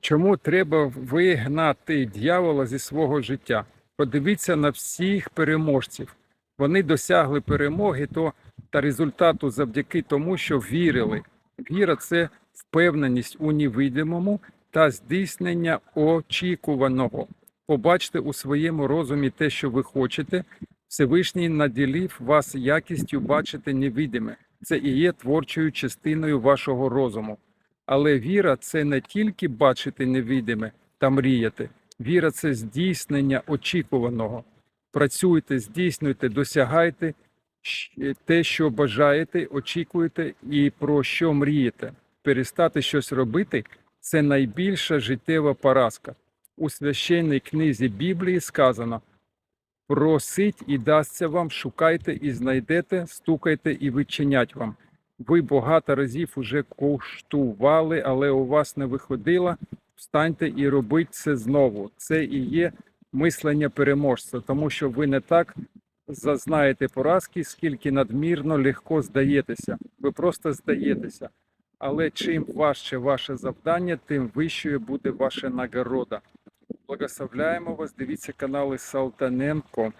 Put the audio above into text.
Чому треба вигнати дьявола зі свого життя? Подивіться на всіх переможців. Вони досягли перемоги то, та результату завдяки тому, що вірили. Віра це впевненість у невидимому та здійснення очікуваного. Побачте у своєму розумі те, що ви хочете. Всевишній наділив вас якістю бачити невидиме. Це і є творчою частиною вашого розуму. Але віра це не тільки бачити невидиме та мріяти. Віра це здійснення очікуваного. Працюйте, здійснюйте, досягайте те, що бажаєте, очікуєте і про що мрієте. Перестати щось робити це найбільша життєва поразка. У священній книзі Біблії сказано: просить і дасться вам, шукайте і знайдете, стукайте і відчинять вам. Ви багато разів уже коштували, але у вас не виходило. Встаньте і робіть це знову. Це і є мислення переможця, тому що ви не так зазнаєте поразки, скільки надмірно легко здаєтеся. Ви просто здаєтеся. Але чим важче ваше завдання, тим вищою буде ваша нагорода. Благословляємо вас. Дивіться канали Салтаненко.